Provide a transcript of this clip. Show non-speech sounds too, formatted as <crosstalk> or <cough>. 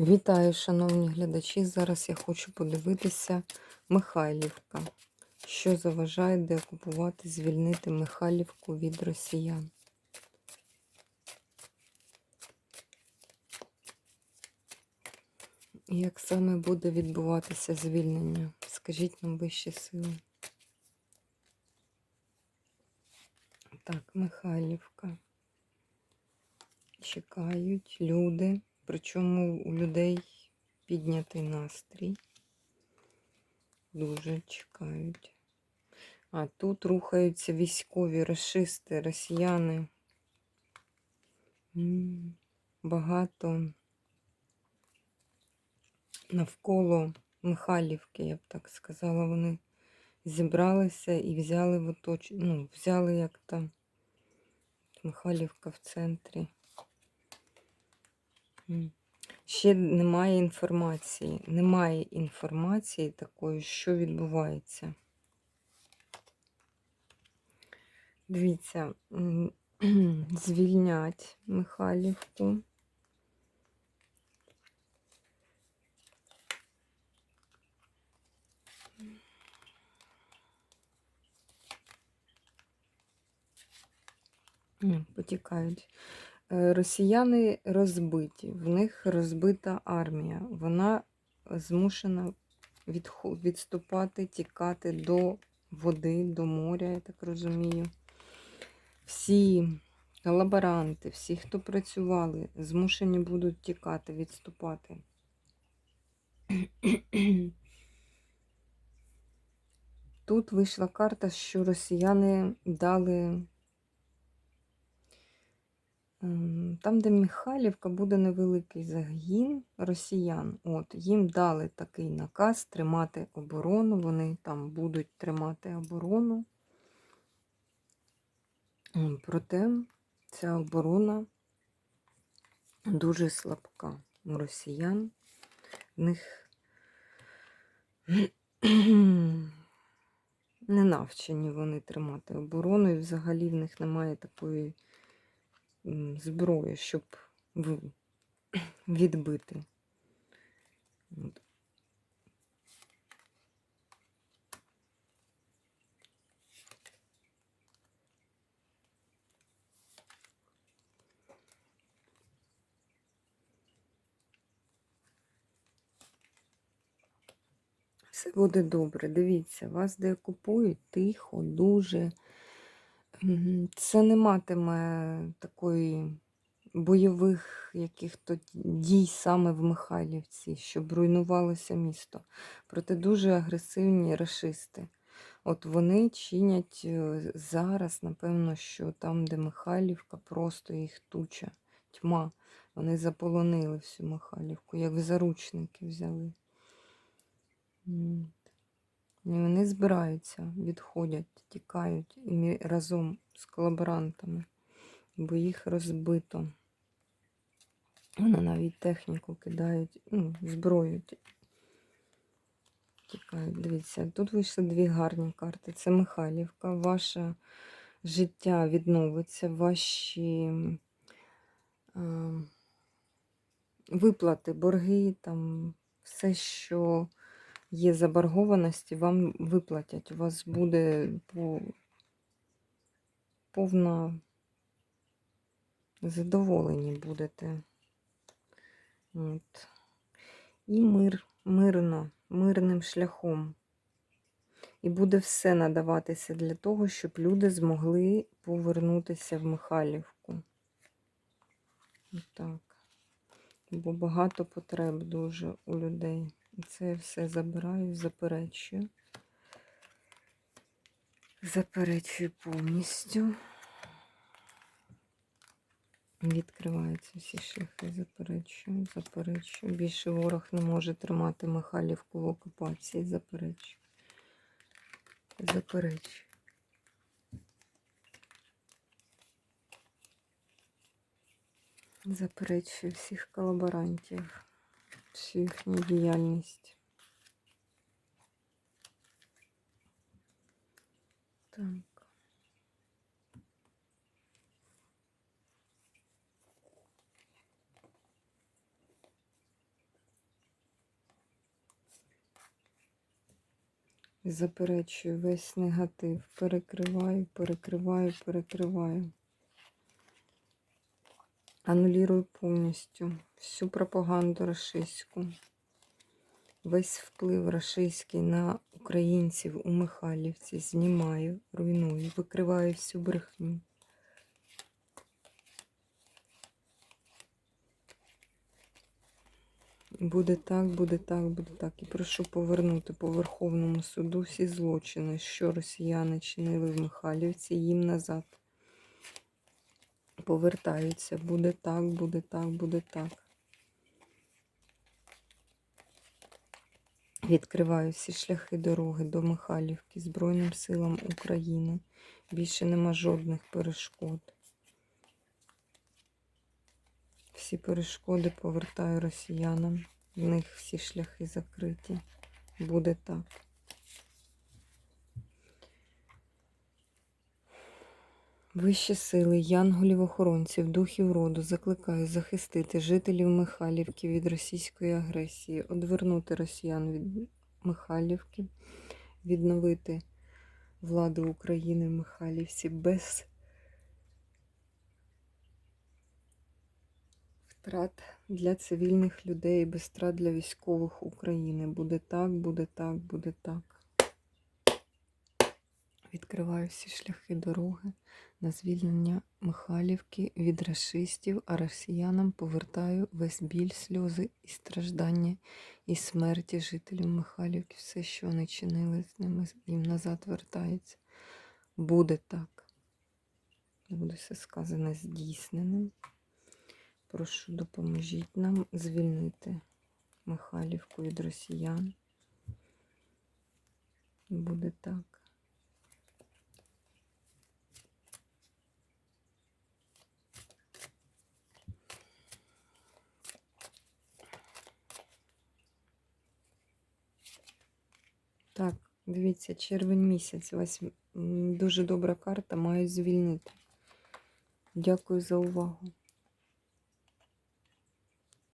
Вітаю, шановні глядачі. Зараз я хочу подивитися Михайлівка. Що заважає деокупувати, звільнити Михайлівку від росіян? Як саме буде відбуватися звільнення? Скажіть нам вищі сили. Так, Михайлівка. Чекають люди. Причому у людей піднятий настрій. Дуже чекають. А тут рухаються військові расисти, росіяни. Багато навколо Михайлівки, я б так сказала, вони зібралися і взяли в оточ... ну, взяли як там Михайлівка в центрі. Ще немає інформації. Немає інформації такої, що відбувається. Дивіться, <clears throat> звільнять Михайлівку. Потікають. Е, Росіяни розбиті, в них розбита армія. Вона змушена відступати, тікати до води, до моря, я так розумію. Всі колаборанти, всі, хто працювали, змушені будуть тікати, відступати. Тут вийшла карта, що росіяни дали Там, де Михайлівка, буде невеликий загін росіян. От, Їм дали такий наказ тримати оборону. Вони там будуть тримати оборону. Ем, Проте ця оборона дуже слабка у росіян. В них <clears throat> не навчені вони тримати оборону, і взагалі в них немає такої м, зброї, щоб <clears throat> відбити. Все буде добре. Дивіться, вас деокупують тихо, дуже. Це не матиме такої бойових яких-то дій саме в Михайлівці, щоб руйнувалося місто. Проте дуже агресивні расисти. От вони чинять е, зараз, напевно, що там, де Михайлівка, просто їх туча, тьма. Вони заполонили всю Михайлівку, як заручники взяли. І вони збираються, відходять, тікають і мі- разом з колаборантами, бо їх розбито. Вони навіть техніку кидають, ну, зброю тікають. Дивіться, тут вийшли дві гарні карти. Це Михайлівка. Ваше життя відновиться, ваші е, виплати, борги, там все, що є заборгованості, вам виплатять. У вас буде по- повна задоволені будете. От. І мир, мирно, мирним шляхом. І буде все надаватися для того, щоб люди змогли повернутися в Михайлівку. Так. Бо багато потреб дуже у людей. Це я все забираю, заперечую. Заперечую повністю. Відкриваються всі шляхи, заперечую, заперечую. Більше ворог не може тримати Михайлівку в окупації. Заперечую. Заперечую. Заперечую всіх колаборантів, всю їхню діяльність. Так. Заперечую весь негатив, перекриваю, перекриваю, перекриваю. Анулірую повністю всю пропаганду рашистську. Весь вплив рашистський на українців у Михайлівці знімаю, руйную, викриваю всю брехню. Буде так, буде так, буде так. І прошу повернути по Верховному суду всі злочини, що росіяни чинили в Михайлівці, їм назад. Повертаються. Буде так, буде так, буде так. Відкриваю всі шляхи дороги до Михайлівки Збройним силам України. Більше нема жодних перешкод. Всі перешкоди повертаю росіянам. В них всі шляхи закриті. Буде так. Вищі сили, янголів-охоронців, духів роду закликаю захистити жителів Михайлівки від російської агресії, одвернути росіян від Михайлівки, відновити владу України в Михайлівці без втрат для цивільних людей, без втрат для військових України. Буде так, буде так, буде так. Відкриваю всі шляхи дороги на звільнення Михайлівки від расистів, а росіянам повертаю весь біль, сльози і страждання і смерті жителів Михайлівки. Все, що вони чинили з ними, їм назад вертається. Буде так. Буде все сказане здійсненим. Прошу, допоможіть нам звільнити Михайлівку від росіян. Буде так. Так, дивіться, червень місяць. Ось дуже добра карта, маю звільнити. Дякую за увагу.